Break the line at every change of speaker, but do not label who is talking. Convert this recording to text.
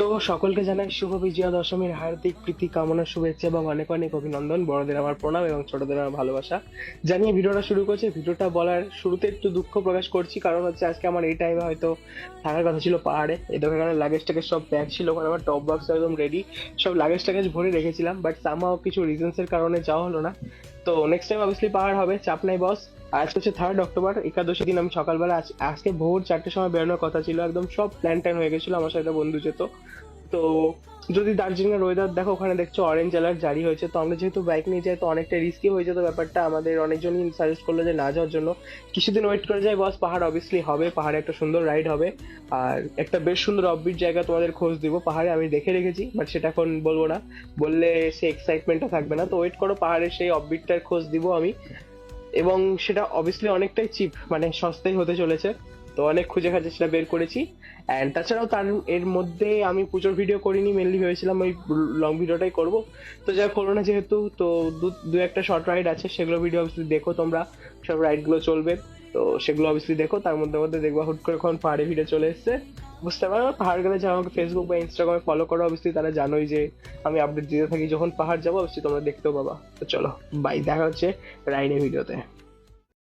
তো সকলকে জানাই শুভ বিজয়া দশমীর হার্দিক প্রীতি, কামনা, শুভেচ্ছা এবং অনেক অনেক অভিনন্দন। বড়দের আমার প্রণাম এবং ছোটদের আমার ভালোবাসা। জানিয়ে ভিডিওটা শুরু করছি। ভিডিওটা বলার শুরুতে একটু দুঃখ প্রকাশ করছি, কারণ হচ্ছে আজকে আমার এই টাইমে হয়তো থাকার কথা ছিল পাহাড়ে। এই দেখো এখানে লাগেজ টাগেজ সব ব্যাগ ছিল, ওখানে আমার টপ বক্স একদম রেডি সব লাগেজ টাগেজ ভরে রেখেছিলাম বাট সামাও কিছু রিজনস এর কারণে যাওয়া হলো না। তো নেক্সট টাইম অবভিয়াসলি পাহাড় হবে, চাপ নাই বস আজকে হচ্ছে থার্ড অক্টোবর একাদশী দিন আমি সকালবেলা আজ- আজকে ভোর চারটের সময় বেরোনোর কথা ছিল, একদম সব প্ল্যান ট্যান হয়ে গেছিল আমার সাথে বন্ধু যেত। তো যদি দার্জিলিং এর ওয়েদার দেখো, ওখানে দেখছ অরেঞ্জ অ্যালার্ট জারি হয়েছে, তো আমরা যেহেতু বাইক নিয়ে যাই, তো অনেকটা রিস্কি হয়ে যেত ব্যাপারটা। আমাদের অনেকজনই সাজেস্ট করল যে না যাওয়ার জন্য। কিছুদিন ওয়েট করে যাই বস পাহাড় অবভিয়াসলি হবে, পাহাড়ে একটা সুন্দর রাইড হবে। আর একটা বেশ সুন্দর অফবিট জায়গা তোমাদের খোঁজ দিব, পাহাড়ে আমি দেখে রেখেছি বাট সেটা এখন বলব না। বললে সে এক্সাইটমেন্টটা থাকবে না। তো ওয়েট করো, পাহাড়ে সেই অফবিটটার খোঁজ দিব আমি। এবং সেটা অবভিয়াসলি অনেকটাই চিপ মানে সস্তাই হতে চলেছে। তো অনেক খুঁজে খাজে সেটা বের করেছি। অ্যান্ড তাছাড়াও তার এর মধ্যে আমি পুজোর ভিডিও করিনি মেনলি ভেবেছিলাম ওই লং ভিডিওটাই করব। তো যা করো না যেহেতু, তো দু- একটা শর্ট রাইড আছে, সেগুলো ভিডিও অবভিয়াসলি দেখো তোমরা। সব রাইডগুলো চলবে, তো সেগুলো অবভিয়াসলি দেখো, তার মধ্যে মধ্যে দেখবা হুট করে এখন পাহাড়ে ভিডিও চলে এসছে। বুঝতে পারো? পাহাড় গেলে যারা আমাকে ফেসবুক বা ইনস্টাগ্রামে ফলো করো অবভিয়াসলি তারা জানোই যে আমি আপডেট দিতে থাকি, যখন পাহাড় যাব অবশ্যই তোমরা দেখতেও পাবা। তো চলো বাই দেখা হচ্ছে রাইডের ভিডিওতে